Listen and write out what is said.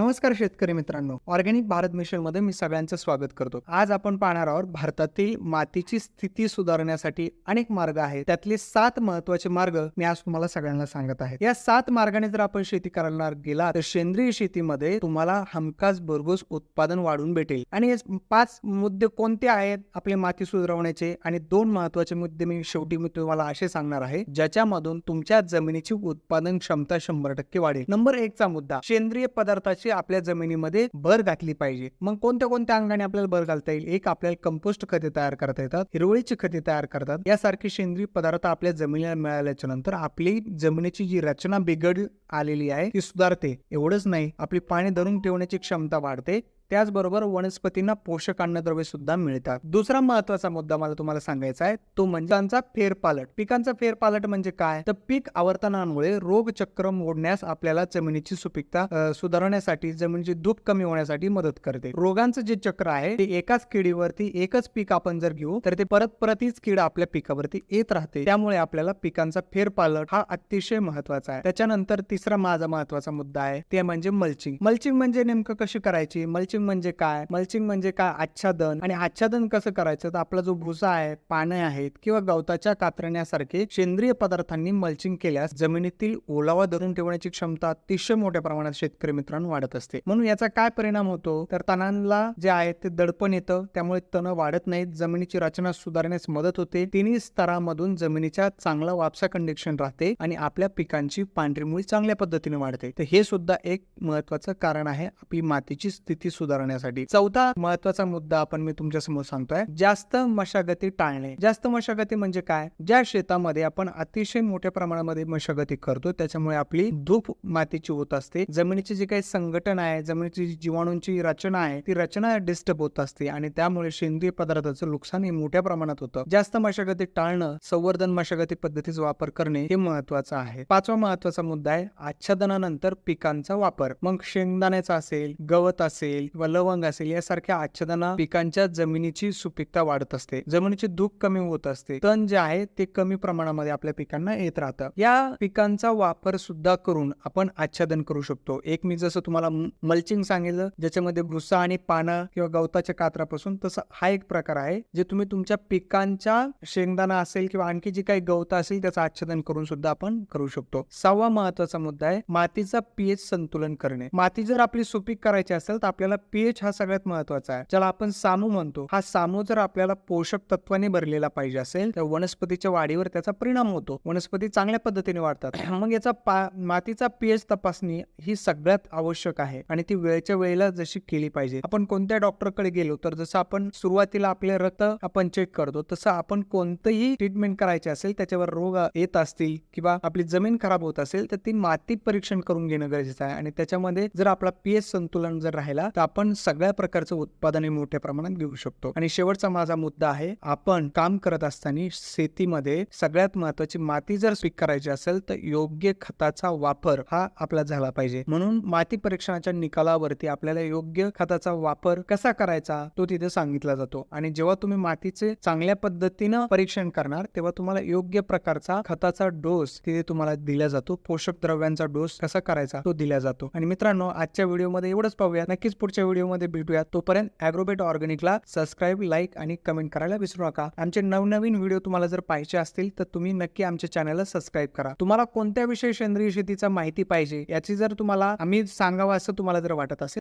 नमस्कार शेतकरी मित्रांनो. ऑर्गॅनिक भारत मिशनमध्ये मी सगळ्यांचं स्वागत करतो. आज आपण पाहणार आहोत भारतातील मातीची स्थिती सुधारण्यासाठी अनेक मार्ग आहेत. त्यातले सात महत्त्वाचे मार्ग मी आज तुम्हाला सगळ्यांना सांगत आहे. या सात मार्गाने जर आपण शेती करायला गेला तर सेंद्रिय शेतीमध्ये तुम्हाला हमखास भरघोस उत्पादन वाढून भेटेल. आणि हे पाच मुद्दे कोणते आहेत आपले माती सुधारवण्याचे? आणि दोन महत्त्वाचे मुद्दे मी शेवटी मी तुम्हाला असे सांगणार आहे ज्याच्यामधून तुमच्या जमिनीची उत्पादन क्षमता शंभर टक्के वाढेल. नंबर एक चा मुद्दा सेंद्रिय पदार्थाची आपल्या जमिनीमध्ये भर घातली पाहिजे. मग कोणत्या कोणत्या अंगाने आपल्याला भर घालता येईल? एक आपल्याला कंपोस्ट खते तयार करता येतात हिरवळीची खते तयार करतात. यासारखे सेंद्रिय पदार्थ आपल्या जमिनीला मिळाल्याच्या नंतर आपली जमिनीची जी रचना बिघड आलेली आहे ती सुधारते. एवढंच नाही आपली पाणी धरून ठेवण्याची क्षमता वाढते. त्याचबरोबर वनस्पतींना पोषक अन्नद्रव्ये सुद्धा मिळतात. दुसरा महत्त्वाचा मुद्दा मला तुम्हाला सांगायचा आहे तो म्हणजे त्यांचा फेरपालट. पिकांचा फेरपालट म्हणजे काय? तर पीक आवर्तनामुळे रोगचक्र मोडण्यास आपल्याला जमिनीची सुपीकता सुधारण्यासाठी जमिनीची धूप कमी होण्यासाठी मदत करते. रोगांचं जे चक्र आहे ते एकाच किडीवरती एकच पीक आपण जर घेऊ तर ते परत परत हीच कीड आपल्या पिकावरती येत राहते. त्यामुळे आपल्याला पिकांचा फेरपालट हा अतिशय महत्त्वाचा आहे. त्याच्यानंतर तिसरा माझा महत्त्वाचा मुद्दा आहे ते म्हणजे मल्चिंग. मल्चिंग म्हणजे नेमकं कशी करायची? मल्चिंग म्हणजे काय? मल्चिंग म्हणजे काय? आच्छादन. आणि आच्छादन कसं करायचं? तर आपला जो भुसा आहे पाने आहेत किंवा गवताच्या कातरण्यासारखे सेंद्रिय पदार्थांनी मल्चिंग केल्यास जमिनीतील ओलावा धरून ठेवण्याची क्षमता अतिशय मोठ्या प्रमाणात शेतकरी मित्रांनो वाढत असते. म्हणून याचा काय परिणाम होतो? तर तणांना जे आहे ते दडपण येतं. त्यामुळे तण वाढत नाहीत. जमिनीची रचना सुधारण्यास मदत होते. तिन्ही स्तरामधून जमिनीच्या चांगला वापसा कंडिक्शन राहते आणि आपल्या पिकांची पांढरी मुळी चांगल्या पद्धतीने वाढते. तर हे सुद्धा एक महत्वाचं कारण आहे. आपली मातीची स्थिती सुधारण्यासाठी. चौथा महत्त्वाचा मुद्दा आपण मी तुमच्यासमोर सांगतोय जास्त मशागती टाळणे. जास्त मशागती म्हणजे काय? ज्या शेतामध्ये आपण अतिशय मोठ्या प्रमाणामध्ये मशागती करतो त्याच्यामुळे आपली धूप मातीची होत असते. जमिनीची जी काही संघटन आहे जमिनीची जीवाणूंची रचना आहे ती रचना डिस्टर्ब होत असते आणि त्यामुळे सेंद्रिय पदार्थाचं नुकसान हे मोठ्या प्रमाणात होतं. जास्त मशागती टाळणं संवर्धन मशागती पद्धतीचा वापर करणे हे महत्वाचं आहे. पाचवा महत्त्वाचा मुद्दा आहे आच्छादनानंतर पिकांचा वापर. मग शेंगदाण्याचा असेल गवत असेल किंवा लवंग असेल यासारख्या आच्छादना पिकांच्या जमिनीची सुपीकता वाढत असते. जमिनीची धूप कमी होत असते. तण जे आहे ते कमी प्रमाणामध्ये आपल्या पिकांना येत राहतं. या पिकांचा वापर सुद्धा करून आपण आच्छादन करू शकतो. एक मी जसं तुम्हाला मल्चिंग सांगितलं ज्याच्यामध्ये भुसा आणि पानं किंवा गवताच्या कात्रापासून तसं हा एक प्रकार आहे जे तुम्ही तुमच्या पिकांच्या शेंगदाणा असेल किंवा आणखी जी काही गवत असेल त्याचं आच्छादन करून सुद्धा आपण करू शकतो. सहावा महत्त्वाचा मुद्दा आहे मातीचा पीएच संतुलन करणे. माती जर आपली सुपीक करायची असेल तर आपल्याला पीएच हा सगळ्यात महत्त्वाचा आहे. ज्याला आपण सामू म्हणतो. हा सामू जर आपल्याला पोषक तत्वाने भरलेला पाहिजे असेल तर वनस्पतीच्या वाढीवर त्याचा परिणाम होतो. वनस्पती चांगल्या पद्धतीने वाढतात. मग याचा मातीचा पीएच तपासणी ही सगळ्यात आवश्यक आहे आणि ती वेळच्या वेळेला जशी केली पाहिजे. आपण कोणत्या डॉक्टरकडे गेलो तर जसं आपण सुरुवातीला आपले रक्त आपण चेक करतो तसं आपण कोणतंही ट्रीटमेंट करायचे असेल त्याच्यावर रोग येत असतील किंवा आपली जमीन खराब होत असेल तर ती माती परीक्षण करून घेणं गरजेचं आहे. आणि त्याच्यामध्ये जर आपला पीएच संतुलन जर राहिला तर आपण सगळ्या प्रकारचं उत्पादन हे मोठ्या प्रमाणात घेऊ शकतो. आणि शेवटचा माझा मुद्दा आहे आपण काम करत असताना शेतीमध्ये सगळ्यात महत्वाची माती जर स्वीकारायची असेल तर योग्य खताचा वापर हा आपला झाला पाहिजे. म्हणून माती परीक्षणाच्या निकालावरती आपल्याला योग्य खताचा वापर कसा करायचा तो तिथे सांगितला जातो. आणि जेव्हा तुम्ही मातीचे चांगल्या पद्धतीनं परीक्षण करणार तेव्हा तुम्हाला योग्य प्रकारचा खताचा डोस तिथे तुम्हाला दिला जातो. पोषक द्रव्यांचा डोस कसा करायचा तो दिला जातो. आणि मित्रांनो आजच्या व्हिडिओमध्ये एवढंच पाहूया. नक्कीच पुढच्या व्हिडिओमध्ये भेटूया तोपर्यंत अॅग्रोबेट ऑर्गॅनिकला सबस्क्राईब लाईक आणि कमेंट करायला विसरू नका. आमचे नवनवीन व्हिडिओ तुम्हाला जर पाहिजे असतील तर तुम्ही नक्की आमच्या चॅनलला सबस्क्राईब करा. तुम्हाला कोणत्या विषयी सेंद्रिय शेतीचा माहिती पाहिजे याची जर तुम्हाला आम्ही सांगावं असं तुम्हाला जर वाटत असेल